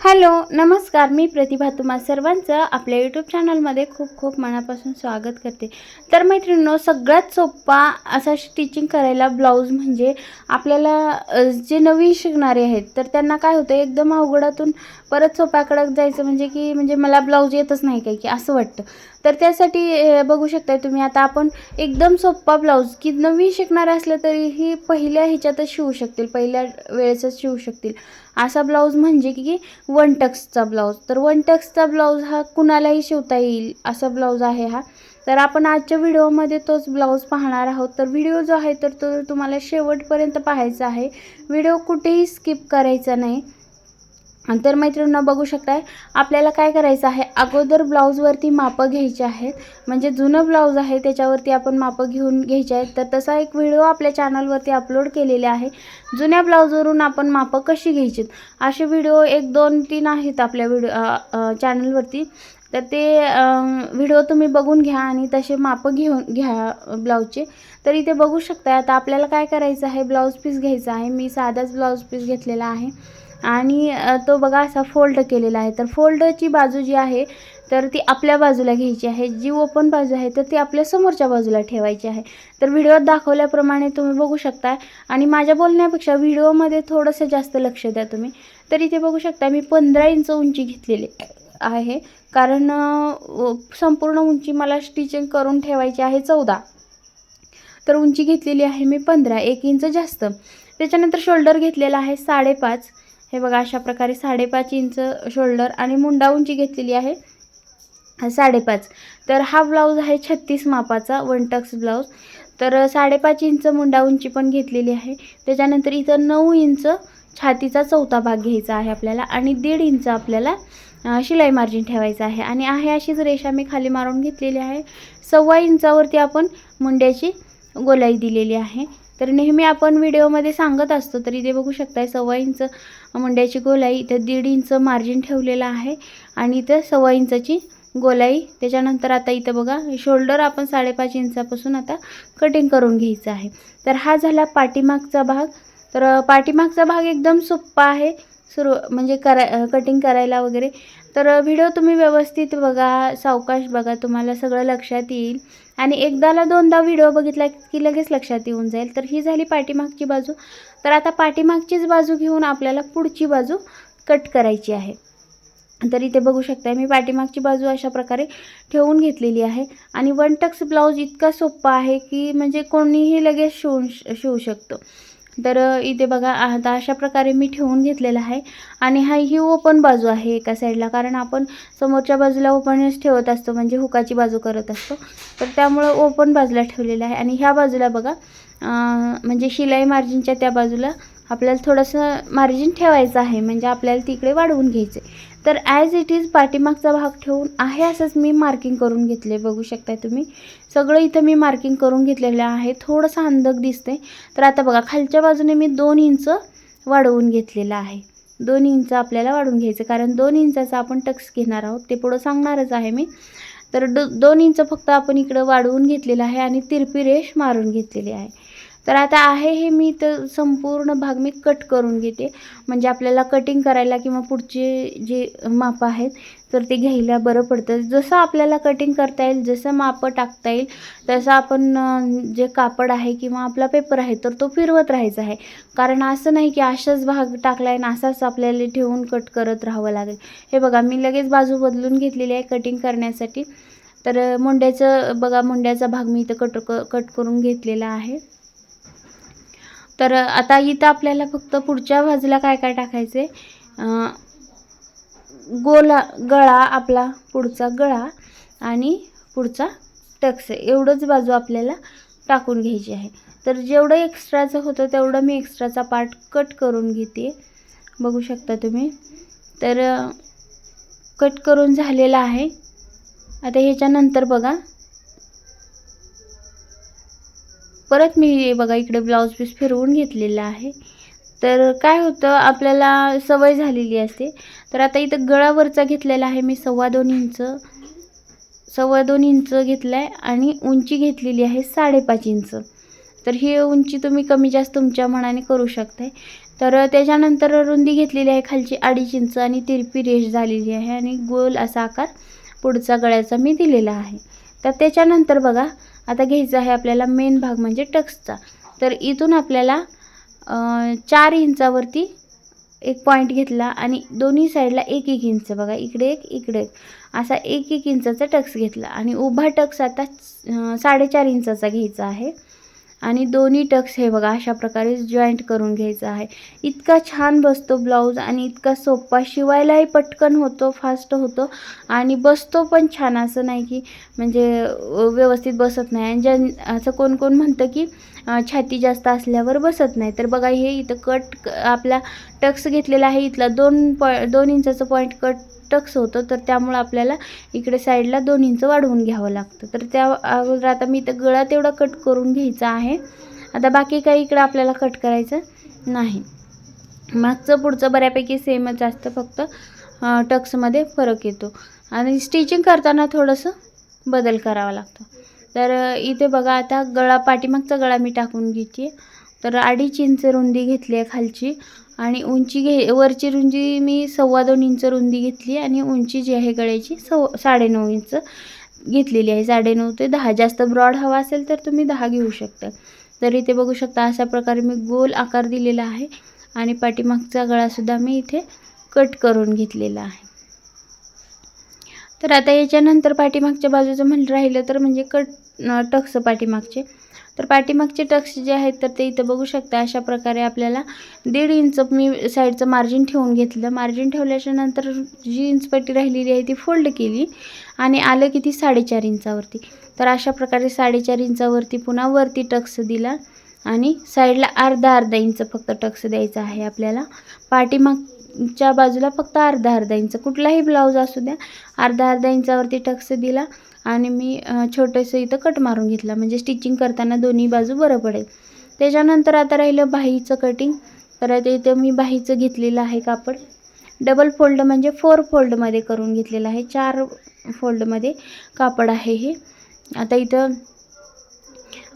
Hello नमस्कार. मी प्रतिभा तुम्हा सर्वांचं आपल्या यूट्यूब चॅनलमध्ये खूप खूप मनापासून स्वागत करते. तर मैत्रिणींनो सगळ्यात सोपा असा स्टिचिंग करायला ब्लाऊज म्हणजे आपल्याला जे नवीन शिकणारे आहेत तर त्यांना काय होतं एकदम अवघडातून परत सोप्याकडे जायचं म्हणजे की म्हणजे मला ब्लाऊज येतच नाही काही की असं वाटतं. तर त्यासाठी बघू शकताय तुम्ही आता आपण एकदम सोप्पा ब्लाऊज की नवीन शिकणारे असले तरीही पहिल्या ह्याच्यातच शिवू शकतील पहिल्या वेळेसच शिवू शकतील. असा ब्लाऊज म्हणजे की वन टक्सचा ब्लाऊज. तर वन टक्सचा ब्लाऊज हा कुणालाही शिवता येईल असा ब्लाऊज आहे हा. तर आपण आजच्या व्हिडिओमध्ये तोच ब्लाऊज पाहणार आहोत. तर व्हिडिओ जो आहे तर तो तुम्हाला शेवटपर्यंत पाहायचा आहे. व्हिडिओ कुठेही स्किप करायचा नाही. तर मैत्रिणींना बघू शकताय आपल्याला काय करायचं आहे? अगोदर ब्लाऊजवरती मापं घ्यायची आहेत. म्हणजे जुनं ब्लाऊज आहे त्याच्यावरती आपण मापं घेऊन घ्यायचे आहेत. तर तसा एक व्हिडिओ आपल्या चॅनलवरती अपलोड केलेले आहे. जुन्या ब्लाऊजवरून आपण मापं कशी घ्यायची? असे व्हिडिओ एक दोन तीन आहेत आपल्या व्हिडिओ चॅनलवरती तर ते व्हिडिओ तुम्ही बघून घ्या आणि तसे मापं घेऊन घ्या ब्लाऊजचे तर इथे बघू शकता आता आपल्याला काय करायचं आहे? ब्लाऊज पीस घ्यायचा आहे. मी साधाच ब्लाऊज पीस घेतलेला आहे. आणि तो बघा असा फोल्ड केलेला आहे. तर फोल्डची बाजू जी आहे तर ती आपल्या बाजूला घ्यायची आहे. जी ओपन बाजू आहे तर ती आपल्या समोरच्या बाजूला ठेवायची आहे. तर व्हिडिओत दाखवल्याप्रमाणे तुम्ही बघू शकता. आणि माझ्या बोलण्यापेक्षा व्हिडिओमध्ये थोडंसं जास्त लक्ष द्या तुम्ही. तर इथे बघू शकता मी पंधरा इंच उंची घेतलेली आहे. कारण संपूर्ण उंची मला स्टिचिंग करून ठेवायची आहे चौदा. तर उंची घेतलेली आहे मी पंधरा. एक इंच जास्त. त्याच्यानंतर शोल्डर घेतलेला आहे साडेपाच. हे बघा अशा प्रकारे साडेपाच इंच शोल्डर आणि मुंडा उंची घेतलेली आहे. साडेपाच. तर हा ब्लाऊज आहे छत्तीस मापाचा वन टक्स ब्लाऊज. तर साडेपाच इंच मुंडा उंची पण घेतलेली आहे. त्याच्यानंतर इथं नऊ इंच छातीचा चौथा भाग घ्यायचा आहे आपल्याला आणि दीड इंच आपल्याला शिलाई मार्जिन ठेवायचं आहे. आणि आहे अशीच रेषा मी खाली मारून घेतलेली आहे. सव्वा इंचावरती आपण मुंड्याची गोलाई दिलेली आहे. तर नेहमी आपण व्हिडिओमध्ये सांगत असतो तर इथे बघू शकताय सव्वा इंच मुंड्याची गोलाई इथं दीड इंच मार्जिन ठेवलेलं आहे आणि इथं सव्वा इंचाची गोलाई. त्याच्यानंतर आता इथं बघा शोल्डर आपण साडेपाच इंचापासून आता कटिंग करून घ्यायचं आहे. तर हा झाला पाठीमागचा भाग. तर पाठीमागचा भाग एकदम सोप्पा आहे. सुरू म्हणजे करा कटिंग करायला वगैरे. तर व्हिडिओ तुम्ही व्यवस्थित बघा सावकाश बघा तुम्हाला सगळं लक्षात येईल. आणि एकदाला दोनदा व्हिडिओ बघितला की लगेच लक्षात येऊन जाईल. तर ही झाली पाठीमागची बाजू. तर आता पाठीमागचीच बाजू घेऊन आपल्याला पुढची बाजू कट करायची आहे. तर इथे बघू शकता मी पाठीमागची बाजू अशा प्रकारे ठेवून घेतलेली आहे. आणि वन टक्स ब्लाऊज इतका सोप्पा आहे की म्हणजे कोणीही लगेच शिवून शिवू शकतो. तर इथे बघा आता अशा प्रकारे मी ठेवून घेतलेला आहे. आणि हा ही ओपन बाजू आहे एका साईडला कारण आपण समोरच्या बाजूला ओपनच ठेवत असतो म्हणजे हुकाची बाजू करत असतो. तर त्यामुळं ओपन बाजूला ठेवलेलं आहे. आणि ह्या बाजूला बघा म्हणजे शिलाई मार्जिनच्या त्या बाजूला आपल्याला थोडंसं मार्जिन ठेवायचं आहे. म्हणजे आपल्याला तिकडे वाढवून घ्यायचं तर ॲज इट इज पाठीमागचा भाग ठेवून आहे असंच मी मार्किंग करून घेतले बघू शकताय तुम्ही. सगळं इथं मी मार्किंग करून घेतलेलं आहे. थोडंसं अंधक दिसते तर आता बघा खालच्या बाजूने मी दोन इंच वाढवून घेतलेलं आहे. दोन इंच आपल्याला वाढवून घ्यायचं कारण दोन इंचाचा आपण टक्स घेणार आहोत. ते पुढं सांगणारच आहे मी. तर दो दोन इंच फक्त आपण इकडं वाढवून घेतलेलं आहे आणि तिरपी रेष मारून घेतलेली आहे. तर आता आहे हे मी तर संपूर्ण भाग मी कट करून घेते. म्हणजे आपल्याला कटिंग करायला किंवा पुढचे जे मापं आहेत तर ते घ्यायला बरं पडतं. जसं आपल्याला कटिंग करता येईल जसं मापं टाकता येईल तसं आपण जे कापड आहे किंवा आपला पेपर आहे तर तो फिरवत राहायचा आहे. कारण असं नाही की असाच भाग टाकला आहे असाच आपल्याला ठेवून कट करत राहावं लागेल. हे बघा मी लगेच बाजू बदलून घेतलेली आहे कटिंग करण्यासाठी. तर मुंड्याचं बघा मुंड्याचा भाग मी इथं कट क कट करून घेतलेला आहे. तर आता इथं आपल्याला फक्त पुढच्या बाजूला काय काय टाकायचे गोला गळा आपला पुढचा गळा आणि पुढचा टक्स. एवढंच बाजू आपल्याला टाकून घ्यायची आहे. तर जेवढं एक्स्ट्राचं होतं तेवढं मी एक्स्ट्राचा पार्ट कट करून घेते. बघू शकता तुम्ही. तर कट करून झालेला आहे. आता ह्याच्यानंतर बघा. परत मी हे बघा इकडे ब्लाऊज पीस फिरवून घेतलेला आहे. तर काय होतं आपल्याला सवय झालेली असते. तर आता इथं गळावरचा घेतलेला आहे मी सव्वा दोन इंच. सव्वा दोन इंच घेतला आहे आणि उंची घेतलेली आहे साडेपाच इंच. तर ही उंची तुम्ही कमी जास्त तुमच्या मनाने करू शकताय. तर त्याच्यानंतर रुंदी घेतलेली आहे खालची अडीच इंच आणि तिरपी रेष झालेली आहे आणि गोल असा आकार पुढचा गळ्याचा मी दिलेला आहे. तर त्याच्यानंतर बघा आता घ्यायचं आहे आपल्याला मेन भाग म्हणजे टक्सचा. तर इथून आपल्याला चार इंचावरती एक पॉईंट घेतला आणि दोन्ही साईडला एक एक इंच. बघा इकडे एक इकडे एक. असा एक एक इंचाचा टक्स घेतला. आणि उभा टक्स आता साडेचार इंचाचा घ्यायचा आहे. आणि दोन्ही टक्स हे बघा अशा प्रकारे जॉईंट करून घ्यायचं आहे. इतका छान बसतो ब्लाऊज आणि इतका सोपा शिवायलाही पटकन होतो फास्ट होतो आणि बसतो पण छान. असं नाही की म्हणजे व्यवस्थित बसत नाही. आणि ज्या असं कोण कोण म्हणतं की छाती जास्त असल्यावर बसत नाही. तर बघा हे इथं कट आपला टक्स घेतलेला आहे. इथला दोन पॉ दोन इंचाचं पॉईंट कट टक्स होतं. तर त्यामुळं आपल्याला इकडे साईडला दोन इंच वाढवून घ्यावं लागतं. तर त्या अगोदर आता मी इथं गळा तेवढा कट करून घ्यायचा आहे. आता बाकी काही इकडं आपल्याला कट करायचं नाही. मागचं पुढचं बऱ्यापैकी सेमच असतं. फक्त टक्समध्ये फरक येतो. आणि स्टिचिंग करताना थोडंसं बदल करावा लागतो. तर इथे बघा आता गळा पाठीमागचा गळा मी टाकून घेते. तर अडीच इंच रुंदी घेतली आहे खालची आणि उंची घे वरची रुंदी मी सव्वा दोन इंच रुंदी घेतली आणि उंची जी आहे गळ्याची सव साडेनऊ इंच घेतलेली आहे. साडेनऊ ते दहा. जास्त ब्रॉड हवा असेल तर तुम्ही दहा घेऊ शकता. तर इथे बघू शकता अशा प्रकारे मी गोल आकार दिलेला आहे आणि पाठीमागचा गळासुद्धा मी इथे कट करून घेतलेला आहे. तर आता याच्यानंतर पाठीमागच्या बाजूचं म्हणलं राहिलं तर म्हणजे कट टक्स पाठीमागचे. तर पाठीमागचे टक्स जे आहेत तर ते इथं बघू शकता अशा प्रकारे आपल्याला दीड इंच मी साईडचं मार्जिन ठेवून घेतलं. मार्जिन ठेवल्याच्या नंतर जी इंचपट्टी राहिलेली आहे ती फोल्ड केली आणि आलं की ती साडेचार इंचावरती. तर अशा प्रकारे साडेचार इंचावरती पुन्हा वरती टक्स दिला आणि साईडला अर्धा अर्धा इंच फक्त टक्स द्यायचा आहे आपल्याला. पाठीमाग च्या बाजूला फक्त अर्धा अर्धा इंच. कुठलाही ब्लाऊज असू द्या अर्धा अर्धा इंचावरती टक्स दिला आणि मी छोटंसं इथं कट मारून घेतला. म्हणजे स्टिचिंग करताना दोन्ही बाजू बरं पडेल. त्याच्यानंतर आता राहिलं बाहीचं कटिंग तर इथं मी बाहीचं घेतलेलं आहे कापड. डबल फोल्ड म्हणजे फोर फोल्डमध्ये करून घेतलेलं आहे. चार फोल्डमध्ये कापड आहे हे. आता इथं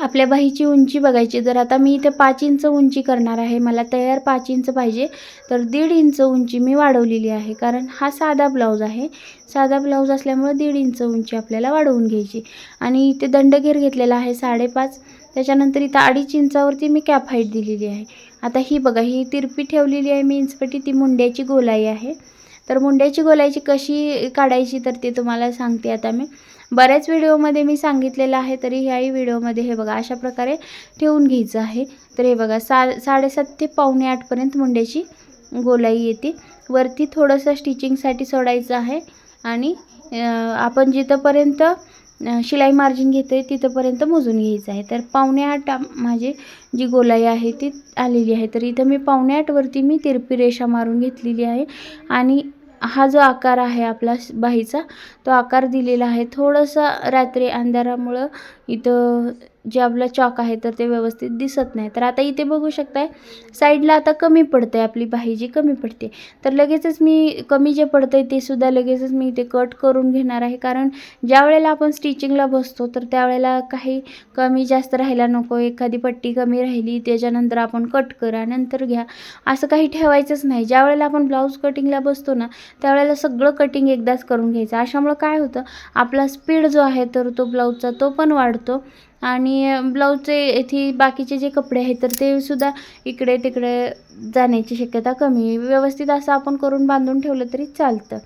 आपल्या बाहीची उंची बघायची. जर आता मी इथे पाच इंच उंची करणार आहे मला तयार पाच इंच पाहिजे तर दीड इंच उंची मी वाढवलेली आहे. कारण हा साधा ब्लाऊज आहे. साधा ब्लाऊज असल्यामुळं दीड इंच उंची आपल्याला वाढवून घ्यायची. आणि इथे दंडघेर घेतलेला आहे साडेपाच. त्याच्यानंतर इथं अडीच इंचावरती मी कॅप हाईट दिलेली आहे. आता ही बघा ही तिरपी ठेवलेली आहे मी इंचपटी ती मुंड्याची गोलाई आहे. तर मुंड्याची गोलायची कशी काढायची तर ते तुम्हाला सांगते आता मी. बऱ्याच व्हिडिओमध्ये मी सांगितलेलं आहे तरी ह्याही व्हिडिओमध्ये हे बघा अशा प्रकारे ठेवून घ्यायचं आहे. तर हे बघा सा साडेसात ते पावणे आठपर्यंत मुंड्याची गोलाई येते. वरती थोडंसं स्टिचिंगसाठी सोडायचं आहे आणि आपण जिथंपर्यंत शिलाई मार्जिन घेतो आहे तिथंपर्यंत मोजून घ्यायचं आहे. तर पावणे आठ माझी जी गोलाई आहे ती आलेली आहे. तर इथं मी पावणे आठवरती मी तिरपी रेषा मारून घेतलेली आहे आणि हा जो आकार आहे आपला बाईचा बाहीचा तो आकार दिलेला आहे. थोडंसं रात्री अंधारामुळं इथं जे आपलं चॉक आहे तर ते व्यवस्थित दिसत नाही. तर आता इथे बघू शकताय साईडला आता कमी पडतं आहे आपली बाही कमी पडते. तर लगेचच मी कमी जे पडतं आहे ते सुद्धा लगेचच मी इथे कट करून घेणार आहे. कारण ज्या वेळेला आपण स्टिचिंगला बसतो तर त्यावेळेला काही कमी जास्त राहायला नको. एखादी पट्टी कमी राहिली त्याच्यानंतर आपण कट करा नंतर घ्या. असं काही ठेवायचंच नाही. ज्या वेळेला आपण ब्लाऊज कटिंगला बसतो ना त्यावेळेला सगळं कटिंग एकदाच करून घ्यायचं. अशामुळं काय होतं आपला स्पीड जो आहे तर तो ब्लाऊजचा तो पण वाढतो. आणि ब्लाऊजचे येथे बाकीचे जे कपडे आहेत तर ते सुद्धा इकडे तिकडे जाण्याची शक्यता कमी आहे. व्यवस्थित असं आपण करून बांधून ठेवलं तरी चालतं.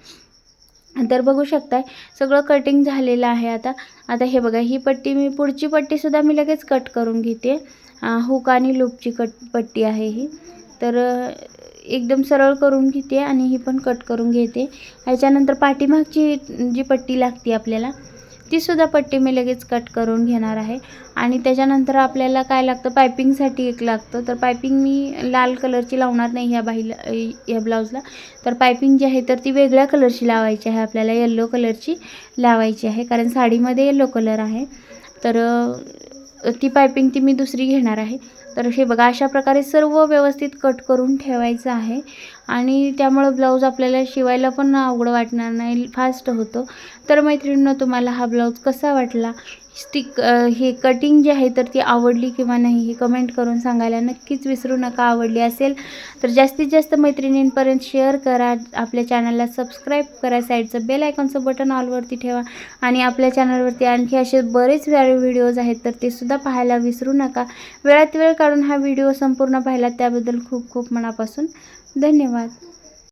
तर बघू शकताय सगळं कटिंग झालेलं आहे आता. आता हे बघा ही पट्टी मी पुढची पट्टीसुद्धा मी लगेच कट करून घेते. हुक आणि लूपची कट पट्टी आहे ही. तर एकदम सरळ करून घेते आणि ही पण कट करून घेते. ह्याच्यानंतर पाठीमागची जी पट्टी लागते आपल्याला तीसुद्धा पट्टी मी लगेच कट करून घेणार आहे. आणि त्याच्यानंतर आपल्याला काय लागतं? पायपिंगसाठी एक लागतं. तर पायपिंग मी लाल कलरची लावणार नाही ह्या बाईला ह्या ब्लाऊजला. तर पायपिंग जी आहे तर ती वेगळ्या कलरची लावायची आहे. आपल्याला येल्लो कलरची लावायची आहे. कारण साडीमध्ये येल्लो कलर आहे. तर ती पायपिंग ती मी दुसरी घेणार आहे. तर हे बघा अशा प्रकारे सर्व व्यवस्थित कट करून ठेवायचं आहे. आणि त्यामुळं ब्लाऊज आपल्याला शिवायला पण अवघड वाटणार नाही फास्ट होतो. तर मैत्रिणींनो तुम्हाला हा ब्लाऊज कसा वाटला? स्टिक हे कटिंग जी आहे तर ती आवडली किंवा नाही हे कमेंट करून सांगायला नक्कीच विसरू नका. आवडली असेल तर जास्तीत जास्त मैत्रिणींपर्यंत शेअर करा. आपल्या चॅनलला सबस्क्राईब करा. साईडचं बेल आयकॉनचं बटन ऑलवरती ठेवा. आणि आपल्या चॅनलवरती आणखी असे बरेच वेळ व्हिडिओज आहेत तर ते सुद्धा पाहायला विसरू नका. वेळात वेळ काढून हा व्हिडिओ संपूर्ण पाहिला त्याबद्दल खूप खूप मनापासून धन्यवाद.